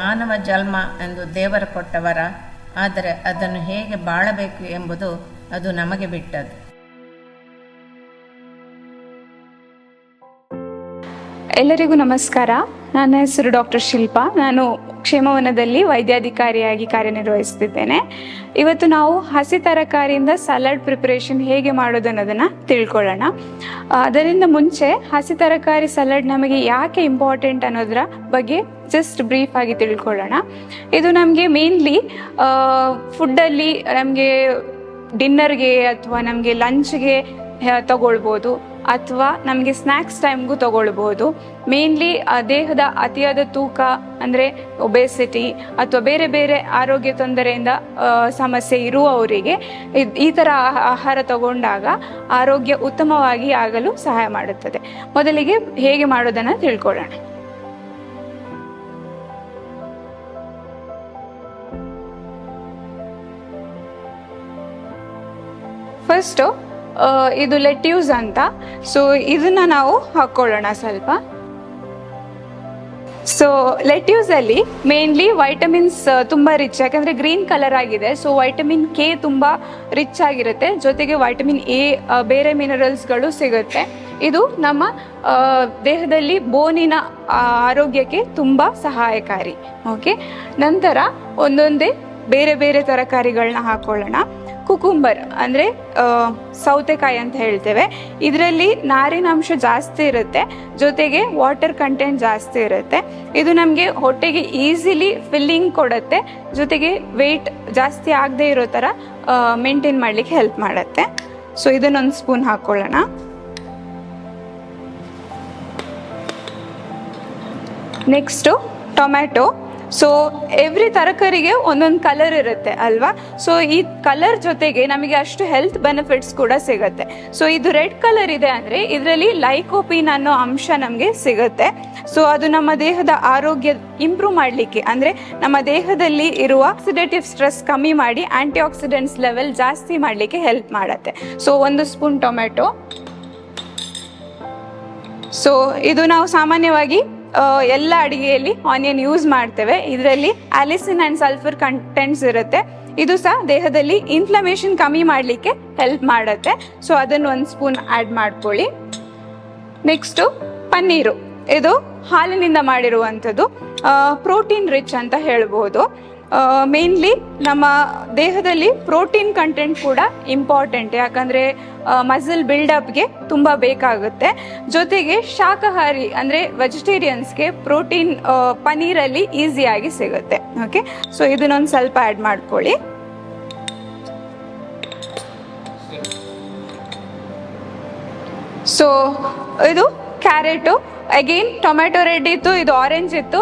ಮಾನವ ಜನ್ಮ ಎಂದು ದೇವರ ಕೊಟ್ಟವರ, ಆದರೆ ಅದನ್ನು ಹೇಗೆ ಬಾಳಬೇಕು ಎಂಬುದು ಅದು ನಮಗೆ ಬಿಟ್ಟದ್ದು. ಎಲ್ಲರಿಗೂ ನಮಸ್ಕಾರ. ನನ್ನ ಹೆಸರು ಡಾಕ್ಟರ್ ಶಿಲ್ಪಾ. ನಾನು ಕ್ಷೇಮವನದಲ್ಲಿ ವೈದ್ಯಾಧಿಕಾರಿಯಾಗಿ ಕಾರ್ಯನಿರ್ವಹಿಸುತ್ತಿದ್ದೇನೆ ಇವತ್ತು ನಾವು ಹಸಿ ತರಕಾರಿಯಿಂದ ಸಲಾಡ್ ಪ್ರಿಪರೇಷನ್ ಹೇಗೆ ಮಾಡೋದು ಅನ್ನೋದನ್ನು ತಿಳ್ಕೊಳ್ಳೋಣ. ಅದರಿಂದ ಮುಂಚೆ ಹಸಿ ತರಕಾರಿ ಸಲಾಡ್ ನಮಗೆ ಯಾಕೆ ಇಂಪಾರ್ಟೆಂಟ್ ಅನ್ನೋದರ ಬಗ್ಗೆ ಜಸ್ಟ್ ಬ್ರೀಫ್ ಆಗಿ ತಿಳ್ಕೊಳ್ಳೋಣ. ಇದು ನಮಗೆ ಮೇನ್ಲಿ ಫುಡ್ಡಲ್ಲಿ ನಮಗೆ ಡಿನ್ನರ್ಗೆ ಅಥವಾ ನಮಗೆ ಲಂಚ್ಗೆ ತಗೊಳ್ಬೋದು. ಅಥವಾ ನಮಗೆ ಸ್ನ್ಯಾಕ್ಸ್ ಟೈಮ್ಗೂ ತಗೊಳ್ಬೋದು. ಮೇನ್ಲಿ ದೇಹದ ಅತಿಯಾದ ತೂಕ ಅಂದರೆ ಒಬೆಸಿಟಿ ಅಥವಾ ಬೇರೆ ಬೇರೆ ಆರೋಗ್ಯ ತೊಂದರೆಯಿಂದ ಸಮಸ್ಯೆ ಇರುವವರಿಗೆ ಈ ಥರ ಆಹ- ಆಹಾರ ತಗೊಂಡಾಗ ಆರೋಗ್ಯ ಉತ್ತಮವಾಗಿ ಆಗಲು ಸಹಾಯ ಮಾಡುತ್ತದೆ. ಮೊದಲಿಗೆ ಹೇಗೆ ಮಾಡೋದನ್ನು ತಿಳ್ಕೊಳ್ಳೋಣ. ಫಸ್ಟು ಇದು ಲೆಟ್ಯೂಸ್ ಅಂತ. ಸೊ ಇದನ್ನ ನಾವು ಹಾಕ್ಕೊಳ್ಳೋಣ ಸ್ವಲ್ಪ. ಸೊ ಲೆಟ್ಯೂಸಲ್ಲಿ ಮೇನ್ಲಿ ವೈಟಮಿನ್ಸ್ ತುಂಬ ರಿಚ್ ಯಾಕಂದ್ರೆ ಗ್ರೀನ್ ಕಲರ್ ಆಗಿದೆ. ಸೊ ವೈಟಮಿನ್ ಕೆ ತುಂಬ ರಿಚ್ ಆಗಿರುತ್ತೆ. ಜೊತೆಗೆ ವೈಟಮಿನ್ ಎ ಬೇರೆ ಮಿನರಲ್ಸ್ಗಳು ಸಿಗುತ್ತೆ. ಇದು ನಮ್ಮ ದೇಹದಲ್ಲಿ ಬೋನಿನ ಆರೋಗ್ಯಕ್ಕೆ ತುಂಬ ಸಹಾಯಕಾರಿ. ಓಕೆ ನಂತರ ಒಂದೊಂದೇ ಬೇರೆ ಬೇರೆ ತರಕಾರಿಗಳನ್ನ ಹಾಕೊಳ್ಳೋಣ. ಕುಕುಂಬರ್ ಅಂದರೆ ಸೌತೆಕಾಯಿ ಅಂತ ಹೇಳ್ತೇವೆ. ಇದರಲ್ಲಿ ನಾರಿನಾಂಶ ಜಾಸ್ತಿ ಇರುತ್ತೆ, ಜೊತೆಗೆ ವಾಟರ್ ಕಂಟೆಂಟ್ ಜಾಸ್ತಿ ಇರುತ್ತೆ. ಇದು ನಮಗೆ ಹೊಟ್ಟೆಗೆ ಈಸಿಲಿ ಫಿಲ್ಲಿಂಗ್ ಕೊಡುತ್ತೆ, ಜೊತೆಗೆ ವೆಯ್ಟ್ ಜಾಸ್ತಿ ಆಗದೆ ಇರೋ ಥರ ಮೇಂಟೈನ್ ಮಾಡಲಿಕ್ಕೆ ಹೆಲ್ಪ್ ಮಾಡುತ್ತೆ. ಸೊ, ಇದನ್ನೊಂದು ಸ್ಪೂನ್ ಹಾಕ್ಕೊಳ್ಳೋಣ ನೆಕ್ಸ್ಟು ಟೊಮ್ಯಾಟೊ. ಸೊ ಎವ್ರಿ ತರಕಾರಿಗೆ ಒಂದೊಂದು ಕಲರ್ ಇರುತ್ತೆ ಅಲ್ವಾ? ಸೊ ಈ ಕಲರ್ ಜೊತೆಗೆ ನಮಗೆ ಅಷ್ಟು ಹೆಲ್ತ್ ಬೆನಿಫಿಟ್ಸ್ ಕೂಡ ಸಿಗುತ್ತೆ. ಸೊ ಇದು ರೆಡ್ ಕಲರ್ ಇದೆ ಅಂದರೆ ಇದರಲ್ಲಿ ಲೈಕೋಪಿನ್ ಅನ್ನೋ ಅಂಶ ನಮಗೆ ಸಿಗುತ್ತೆ. ಸೊ ಅದು ನಮ್ಮ ದೇಹದ ಆರೋಗ್ಯ ಇಂಪ್ರೂವ್ ಮಾಡಲಿಕ್ಕೆ ಅಂದರೆ ನಮ್ಮ ದೇಹದಲ್ಲಿ ಇರುವ ಆಕ್ಸಿಡೇಟಿವ್ ಸ್ಟ್ರೆಸ್ ಕಮ್ಮಿ ಮಾಡಿ ಆಂಟಿ ಆಕ್ಸಿಡೆಂಟ್ಸ್ ಲೆವೆಲ್ ಜಾಸ್ತಿ ಮಾಡಲಿಕ್ಕೆ ಹೆಲ್ಪ್ ಮಾಡುತ್ತೆ. ಸೊ ಒಂದು ಸ್ಪೂನ್ ಟೊಮೆಟೊ ಸೊ ಇದು ನಾವು ಸಾಮಾನ್ಯವಾಗಿ ಎಲ್ಲ ಅಡಿಗೆಯಲ್ಲಿ ಆನಿಯನ್ ಯೂಸ್ ಮಾಡ್ತೇವೆ. ಇದರಲ್ಲಿ ಅಲಿಸಿನ್ ಅಂಡ್ ಸಲ್ಫರ್ ಕಂಟೆಂಟ್ಸ್ ಇರುತ್ತೆ. ಇದು ಸಹ ದೇಹದಲ್ಲಿ ಇನ್ಫ್ಲಮೇಷನ್ ಕಮ್ಮಿ ಮಾಡಲಿಕ್ಕೆ ಹೆಲ್ಪ್ ಮಾಡುತ್ತೆ. ಸೊ ಅದನ್ನು ಒಂದು ಸ್ಪೂನ್ ಆ್ಯಡ್ ಮಾಡ್ಕೊಳ್ಳಿ. ನೆಕ್ಸ್ಟು ಪನ್ನೀರು. ಇದು ಹಾಲಿನಿಂದ ಮಾಡಿರುವಂಥದ್ದು ಪ್ರೋಟೀನ್ ರಿಚ್ ಅಂತ ಹೇಳ್ಬೋದು ಮೇನ್ಲಿ ನಮ್ಮ ದೇಹದಲ್ಲಿ ಪ್ರೋಟೀನ್ ಕಂಟೆಂಟ್ ಕೂಡ ಇಂಪಾರ್ಟೆಂಟ್ ಯಾಕಂದರೆ ಮಸಲ್ ಬಿಲ್ಡಪ್ಗೆ ತುಂಬ ಬೇಕಾಗುತ್ತೆ. ಜೊತೆಗೆ ಶಾಖಾಹಾರಿ, ಅಂದರೆ ವೆಜಿಟೇರಿಯನ್ಸ್ಗೆ ಪ್ರೋಟೀನ್ ಪನೀರಲ್ಲಿ ಈಸಿಯಾಗಿ ಸಿಗುತ್ತೆ. ಓಕೆ ಸೊ ಇದನ್ನೊಂದು ಸ್ವಲ್ಪ ಆ್ಯಡ್ ಮಾಡ್ಕೊಳ್ಳಿ. ಸೊ ಇದು ಕ್ಯಾರೆಟು ಅಗೇನ್ ಟೊಮ್ಯಾಟೊ ರೆಡ್ ಇತ್ತು, ಇದು ಆರೆಂಜ್ ಇತ್ತು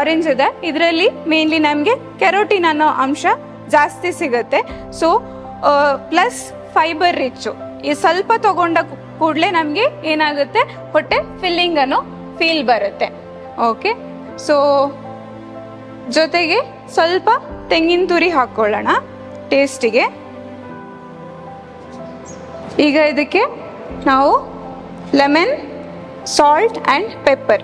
ಆರೆಂಜ್ ಇದೆ. ಇದರಲ್ಲಿ ಮೇನ್ಲಿ ನಮಗೆ ಕೆರೋಟಿನ್ ಅನ್ನೋ ಅಂಶ ಜಾಸ್ತಿ ಸಿಗುತ್ತೆ. ಸೊ ಪ್ಲಸ್ ಫೈಬರ್ ರಿಚ್ಚು ಈ ಸ್ವಲ್ಪ ತಗೊಂಡ ಕೂಡಲೇ ನಮಗೆ ಏನಾಗುತ್ತೆ? ಹೊಟ್ಟೆ ಫಿಲ್ಲಿಂಗ್ ಅನ್ನೋ ಫೀಲ್ ಬರುತ್ತೆ. ಓಕೆ ಸೊ ಜೊತೆಗೆ ಸ್ವಲ್ಪ ತೆಂಗಿನ ತುರಿ ಹಾಕ್ಕೊಳ್ಳೋಣ ಟೇಸ್ಟಿಗೆ ಈಗ ಇದಕ್ಕೆ ನಾವು ಲೆಮನ್ ಸಾಲ್ಟ್ ಆ್ಯಂಡ್ ಪೆಪ್ಪರ್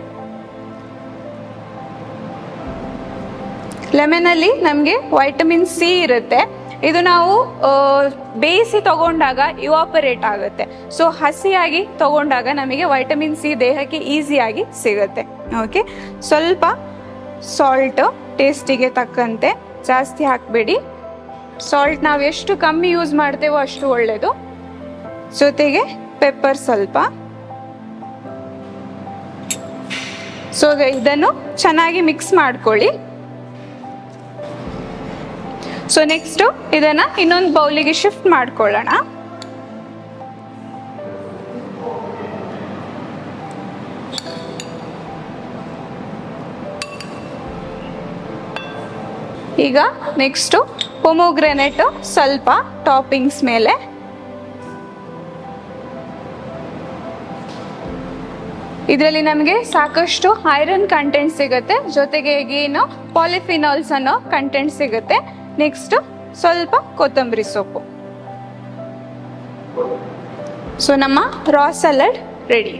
ಲೆಮನಲ್ಲಿ ನಮಗೆ ವೈಟಮಿನ್ ಸಿ ಇರುತ್ತೆ. ಇದು ನಾವು ಬೇಯಿಸಿ ತಗೊಂಡಾಗ ಇವಾಪರೇಟ್ ಆಗುತ್ತೆ. ಸೊ ಹಸಿಯಾಗಿ ತಗೊಂಡಾಗ ನಮಗೆ ವೈಟಮಿನ್ ಸಿ ದೇಹಕ್ಕೆ ಈಸಿಯಾಗಿ ಸಿಗುತ್ತೆ. ಓಕೆ ಸ್ವಲ್ಪ ಸಾಲ್ಟ್ ಟೇಸ್ಟಿಗೆ ತಕ್ಕಂತೆ ಜಾಸ್ತಿ ಹಾಕಬೇಡಿ. ಸಾಲ್ಟ್ ನಾವು ಎಷ್ಟು ಕಮ್ಮಿ ಯೂಸ್ ಮಾಡ್ತೇವೋ ಅಷ್ಟು ಒಳ್ಳೆಯದು ಜೊತೆಗೆ ಪೆಪ್ಪರ್ ಸ್ವಲ್ಪ. ಸೊ ಇದನ್ನು ಚೆನ್ನಾಗಿ ಮಿಕ್ಸ್ ಮಾಡ್ಕೊಳ್ಳಿ. ಸೊ ನೆಕ್ಸ್ಟು ಇದನ್ನು ಇನ್ನೊಂದು ಬೌಲಿಗೆ ಶಿಫ್ಟ್ ಮಾಡ್ಕೊಳ್ಳೋಣ. ಈಗ ನೆಕ್ಸ್ಟು ಪೊಮೊಗ್ರೆನೆಟು ಸ್ವಲ್ಪ ಟಾಪಿಂಗ್ಸ್ ಮೇಲೆ. ಇದರಲ್ಲಿ ನಮಗೆ ಸಾಕಷ್ಟು ಐರನ್ ಕಂಟೆಂಟ್ ಸಿಗುತ್ತೆ. ಜೊತೆಗೆ ಏನು ಪಾಲಿಫಿನಾಲ್ಸ್ ಅನ್ನೋ ಕಂಟೆಂಟ್ ಸಿಗುತ್ತೆ. ನೆಕ್ಸ್ಟ್ ಸ್ವಲ್ಪ ಕೊತ್ತಂಬರಿ ಸೊಪ್ಪು. ಸೊ ನಮ್ಮ ರಾ ಸಲಾಡ್ ರೆಡಿ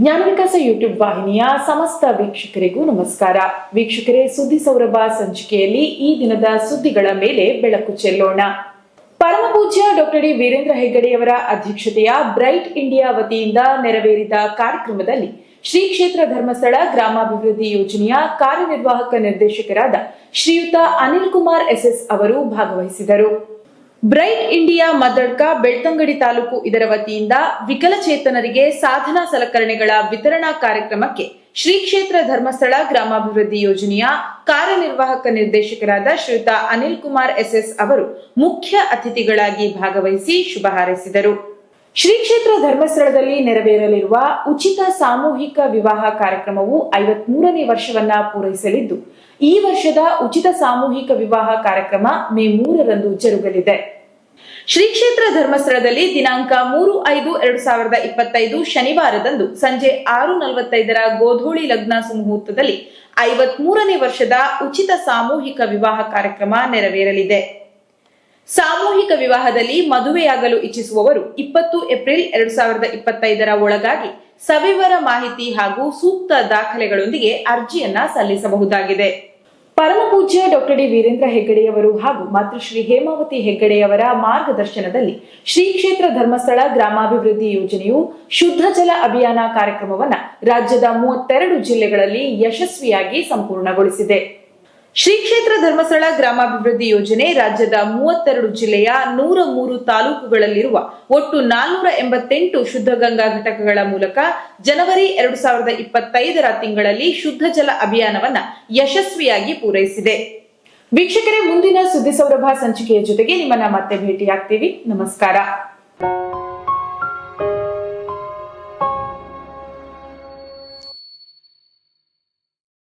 ಜ್ಞಾನ ವಿಕಾಸ ಯೂಟ್ಯೂಬ್ ವಾಹಿನಿಯ ಸಮಸ್ತ ವೀಕ್ಷಕರಿಗೂ ನಮಸ್ಕಾರ. ವೀಕ್ಷಕರೇ, ಸುದ್ದಿ ಸೌರಭ ಸಂಚಿಕೆಯಲ್ಲಿ ಈ ದಿನದ ಸುದ್ದಿಗಳ ಮೇಲೆ ಬೆಳಕು ಚೆಲ್ಲೋಣ. ಪರಮಪೂಜ್ಯ ಡಾಕ್ಟರ್ ಡಿ. ವೀರೇಂದ್ರ ಹೆಗ್ಗಡೆಯವರ ಅಧ್ಯಕ್ಷತೆಯ ಬ್ರೈಟ್ ಇಂಡಿಯಾ ವತಿಯಿಂದ ನೆರವೇರಿದ ಕಾರ್ಯಕ್ರಮದಲ್ಲಿ ಶ್ರೀ ಕ್ಷೇತ್ರ ಧರ್ಮಸ್ಥಳ ಗ್ರಾಮಾಭಿವೃದ್ಧಿ ಯೋಜನೆಯ ಕಾರ್ಯನಿರ್ವಾಹಕ ನಿರ್ದೇಶಕರಾದ ಶ್ರೀಯುತ ಅನಿಲ್ ಕುಮಾರ್ ಎಸ್ಎಸ್ ಅವರು ಭಾಗವಹಿಸಿದರು. ಬ್ರೈಟ್ ಇಂಡಿಯಾ ಮದಡ್ಕ ಬೆಳ್ತಂಗಡಿ ತಾಲೂಕು ಇದರ ವತಿಯಿಂದ ವಿಕಲಚೇತನರಿಗೆ ಸಾಧನಾ ಸಲಕರಣೆಗಳ ವಿತರಣಾ ಕಾರ್ಯಕ್ರಮಕ್ಕೆ ಶ್ರೀ ಕ್ಷೇತ್ರ ಧರ್ಮಸ್ಥಳ ಗ್ರಾಮಾಭಿವೃದ್ಧಿ ಯೋಜನೆಯ ಕಾರ್ಯನಿರ್ವಾಹಕ ನಿರ್ದೇಶಕರಾದ ಶ್ರೀಯುತ ಅನಿಲ್ ಕುಮಾರ್ ಎಸ್ಎಸ್ ಅವರು ಮುಖ್ಯ ಅತಿಥಿಗಳಾಗಿ ಭಾಗವಹಿಸಿ ಶುಭ ಹಾರೈಸಿದರು. ಶ್ರೀ ಕ್ಷೇತ್ರ ಧರ್ಮಸ್ಥಳದಲ್ಲಿ ನೆರವೇರಲಿರುವ ಉಚಿತ ಸಾಮೂಹಿಕ ವಿವಾಹ ಕಾರ್ಯಕ್ರಮವು ಐವತ್ಮೂರನೇ ವರ್ಷವನ್ನ ಪೂರೈಸಲಿದ್ದು ಈ ವರ್ಷದ ಉಚಿತ ಸಾಮೂಹಿಕ ವಿವಾಹ ಕಾರ್ಯಕ್ರಮ ಮೇ ಮೂರರಂದು ಜರುಗಲಿದೆ. ಶ್ರೀ ಕ್ಷೇತ್ರ ಧರ್ಮಸ್ಥಳದಲ್ಲಿ ದಿನಾಂಕ ಮೂರು ಐದು ಎರಡು ಸಾವಿರದ ಇಪ್ಪತ್ತೈದು ಶನಿವಾರದಂದು ಸಂಜೆ ಆರು ನಲವತ್ತೈದರ ಗೋಧೂಳಿ ಲಗ್ನ ಸುಮುಹೂರ್ತದಲ್ಲಿ ಐವತ್ಮೂರನೇ ವರ್ಷದ ಉಚಿತ ಸಾಮೂಹಿಕ ವಿವಾಹ ಕಾರ್ಯಕ್ರಮ ನೆರವೇರಲಿದೆ. ಸಾಮೂಹಿಕ ವಿವಾಹದಲ್ಲಿ ಮದುವೆಯಾಗಲು ಇಚ್ಛಿಸುವವರು ಇಪ್ಪತ್ತು ಏಪ್ರಿಲ್ ಎರಡು ಸಾವಿರದ ಇಪ್ಪತ್ತೈದರ ಒಳಗಾಗಿ ಸವಿವರ ಮಾಹಿತಿ ಹಾಗೂ ಸೂಕ್ತ ದಾಖಲೆಗಳೊಂದಿಗೆ ಅರ್ಜಿಯನ್ನ ಸಲ್ಲಿಸಬಹುದಾಗಿದೆ. ಪರಮ ಪೂಜ್ಯ ಡಾಕ್ಟರ್ ಡಿ ವೀರೇಂದ್ರ ಹೆಗ್ಗಡೆಯವರು ಹಾಗೂ ಮಾತೃಶ್ರೀ ಹೇಮಾವತಿ ಹೆಗ್ಗಡೆಯವರ ಮಾರ್ಗದರ್ಶನದಲ್ಲಿ ಶ್ರೀ ಕ್ಷೇತ್ರ ಧರ್ಮಸ್ಥಳ ಗ್ರಾಮಾಭಿವೃದ್ಧಿ ಯೋಜನೆಯು ಶುದ್ಧ ಜಲ ಅಭಿಯಾನ ಕಾರ್ಯಕ್ರಮವನ್ನು ರಾಜ್ಯದ ಮೂವತ್ತೆರಡು ಜಿಲ್ಲೆಗಳಲ್ಲಿ ಯಶಸ್ವಿಯಾಗಿ ಸಂಪೂರ್ಣಗೊಳಿಸಿದೆ. ಶ್ರೀ ಕ್ಷೇತ್ರ ಧರ್ಮಸ್ಥಳ ಗ್ರಾಮಾಭಿವೃದ್ಧಿ ಯೋಜನೆ ರಾಜ್ಯದ ಮೂವತ್ತೆರಡು ಜಿಲ್ಲೆಯ ನೂರ ಮೂರು ತಾಲೂಕುಗಳಲ್ಲಿರುವ ಒಟ್ಟು ನಾಲ್ನೂರ ಎಂಬತ್ತೆಂಟು ಶುದ್ಧ ಗಂಗಾ ಘಟಕಗಳ ಮೂಲಕ ಜನವರಿ ಎರಡು ಸಾವಿರದ ಇಪ್ಪತ್ತೈದರ ತಿಂಗಳಲ್ಲಿ ಶುದ್ಧ ಜಲ ಅಭಿಯಾನವನ್ನ ಯಶಸ್ವಿಯಾಗಿ ಪೂರೈಸಿದೆ. ವೀಕ್ಷಕರೇ, ಮುಂದಿನ ಸುದ್ದಿ ಸೌರಭ ಸಂಚಿಕೆಯ ಜೊತೆಗೆ ನಿಮ್ಮನ್ನ ಮತ್ತೆ ಭೇಟಿಯಾಗ್ತೀವಿ. ನಮಸ್ಕಾರ.